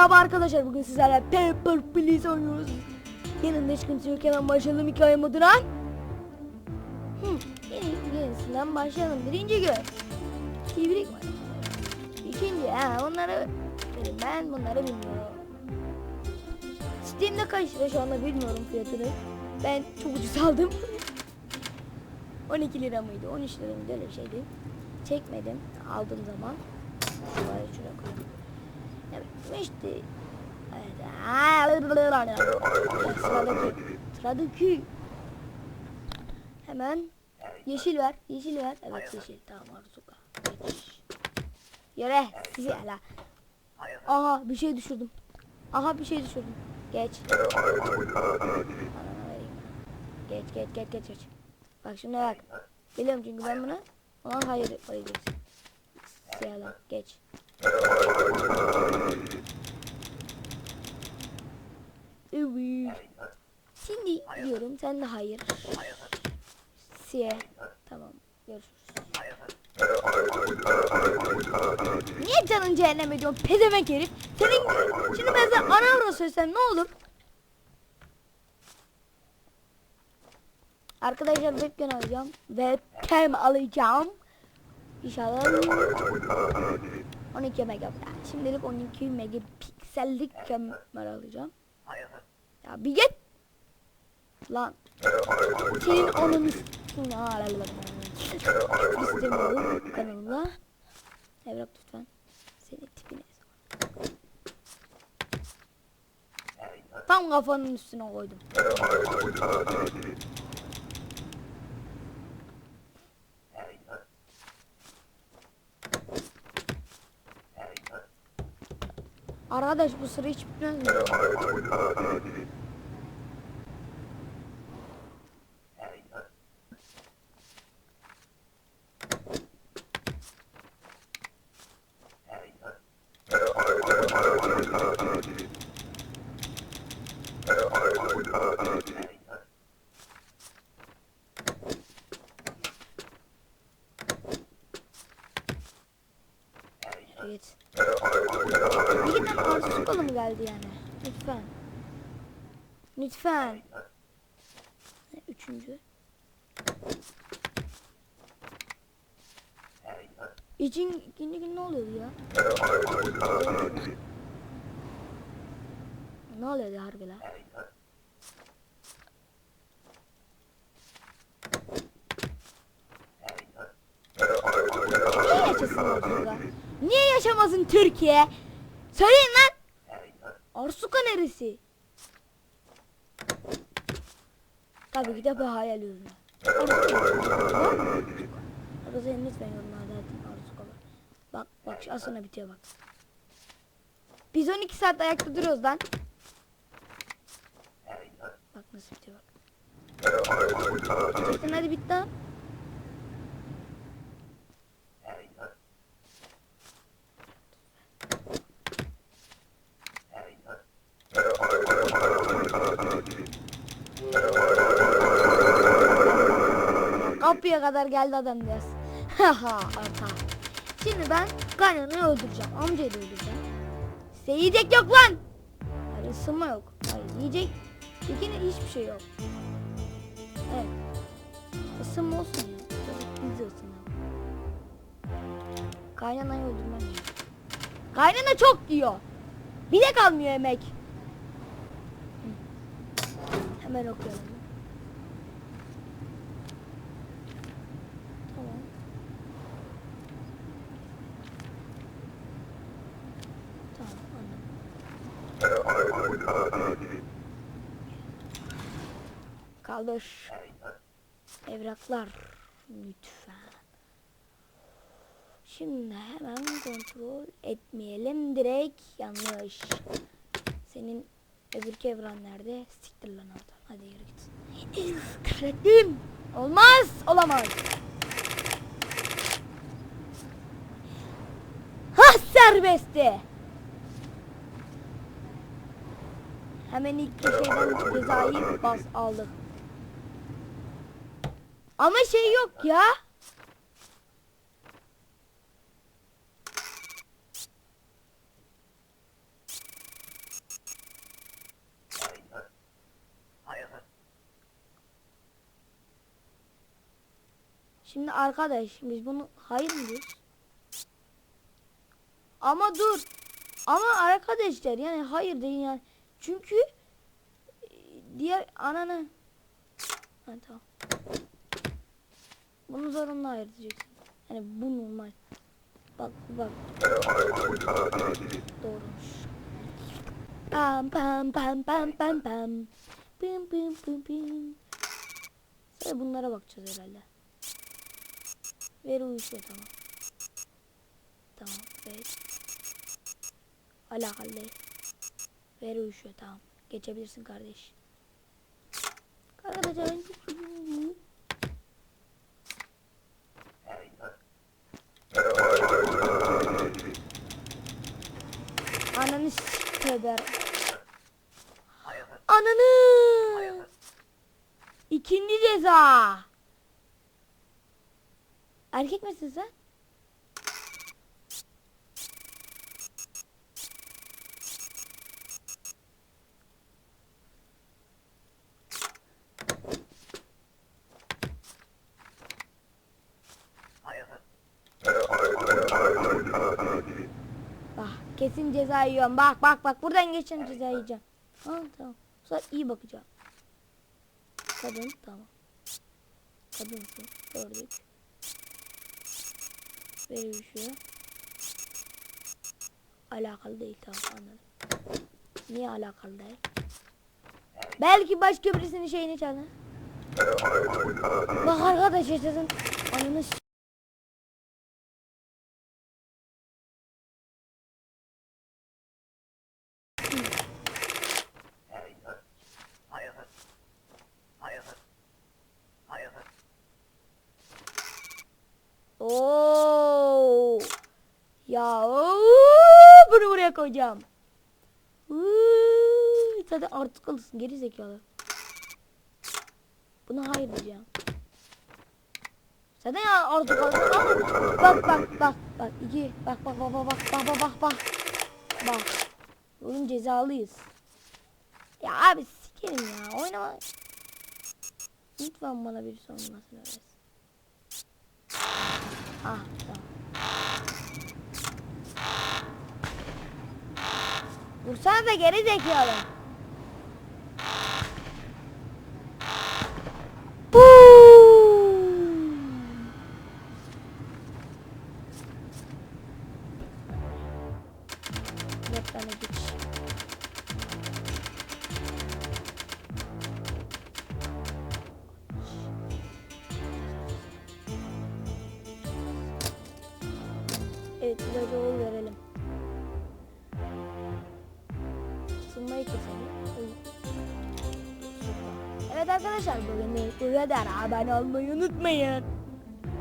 Merhaba arkadaşlar bugün sizlerle Paper Please oynuyoruz. Yanında hiç kimse yok hemen başlayalım hikaye moduna. Hmm, yeni, yenisinden başlayalım. Birinci gün. Kibrik var. İkinci ha onları ben bunları bilmiyorum. Steam'de kaç lira şu anda bilmiyorum fiyatını. Ben çok ucuz aldım. 12 lira mıydı 13 lira mıydı öyle bir şeydi. Çekmedim aldığım zaman. Şuraya şuraya koyayım. Evet işte. Evet. Sıradaki. Sıradaki. Hemen yeşil ver. Yeşil ver. Evet yeşil. Tamam Arzuka. Yere. Sizi ala. Aha bir şey düşürdüm. Aha bir şey düşürdüm. Geç. Geç geç geç geç geç. Bak şimdi bak. Biliyorum çünkü ben bunu. Ona hayır koyacaksın. Siyahla geç. Evet. Şimdi diyorum sen de hayır. Siyah. Tamam. Görüşürüz. Niye canın cehenneme ediyorsun pezevenk herif? Senin şimdi ben sana anavra söylesem ne olur? Arkadaşlar webcam alacağım. Webcam alacağım. İnşallah 12 megapiksel. Şimdilik 12 megapiksellik kamera alacağım. Ya bir git. Lan. Senin onun kanalımda. Evrak lütfen. Senin tipine. Tam kafanın üstüne koydum. Arkadaş bu sıra hiç bitmez mi? Evet. Bir kolu mu geldi yani? Lütfen. Lütfen. Üçüncü. İçin ikinci gün ne oluyordu ya? Ne oluyordu harbi la? Niye yaşasın? Niye yaşamasın Türkiye? Söyleyin lan! Arsuka neresi? Tabii ki de bir hayal ürünü. Senin lütfen yorumlarda atın Arsuka var. Bak bak şu aslında bitiyor bak. Biz 12 saat ayakta duruyoruz lan. Bak nasıl bitiyor bak. Çektin hadi bitti lan. Kapıya kadar geldi adamcağız. Haha arka. Şimdi ben kaynanayı öldüreceğim. Amcayı da öldüreceğim. Size yiyecek yok lan. Hayır ısınma yok. Hayır yiyecek. Yine hiçbir şey yok. Evet. Isınma olsun ya. Çocuk bizi ısınma. Kaynanayı öldürmem lazım. Kaynana çok yiyor. Bir de kalmıyor yemek. Hemen okuyalım. Tamam. Tamam anladım. Kaldır. Evraklar. Lütfen. Şimdi hemen kontrol etmeyelim. Direkt yanlış. Senin öbürki evren nerede? Siktir lan oradan. Hadi yürü git. Kahrettim. Olmaz. Olamaz. Ha serbestti. Hemen ilk şeyden cezayı bas aldık. Ama şey yok ya. Şimdi arkadaş biz bunu hayır mı? Ama dur. Ama arkadaşlar yani hayır deyin yani. Çünkü e, diğer ananı ha, tamam. Bunu zorunlu hayır diyeceksin. Yani bu normal. Bak bak. Doğrumuş. Pam pam pam pam pam pam. Pim pim pim pim. Sadece bunlara bakacağız herhalde. Veri uyuşuyor tamam. Tamam veri. Alakalı. Veri uyuşuyor tamam. Geçebilirsin kardeş. Arkadaşlar üzüldüm. Ananı s**teder. Ananı. İkinci ceza. Erkek misin sen? Bak kesin ceza yiyorum. Bak bak bak buradan geçeceğim ceza yiyeceğim. Ha tamam. Sonra iyi bakacağım. Kadın tamam. Kadınsın gördük. Şey. Alakalı değil tamam anladım. Niye alakalı değil? Belki başka birisinin şeyini çalar. Bak arkadaş yaşasın. Ananı koyacağım. Uuu, Zaten artık alırsın geri zekalı. Buna hayır diyeceğim. Zaten ya artık alırsın ama bak bak bak bak iki bak bak bak bak bak bak bak bak bak Oğlum cezalıyız. Ya abi sikerim ya oynama. Lütfen bana bir sonrasını öğretsin. Ah tamam. Vursana da geri zekalı. Geç. Evet biraz oğul verelim. Evet arkadaşlar bugün bu kadar. Abone olmayı unutmayın.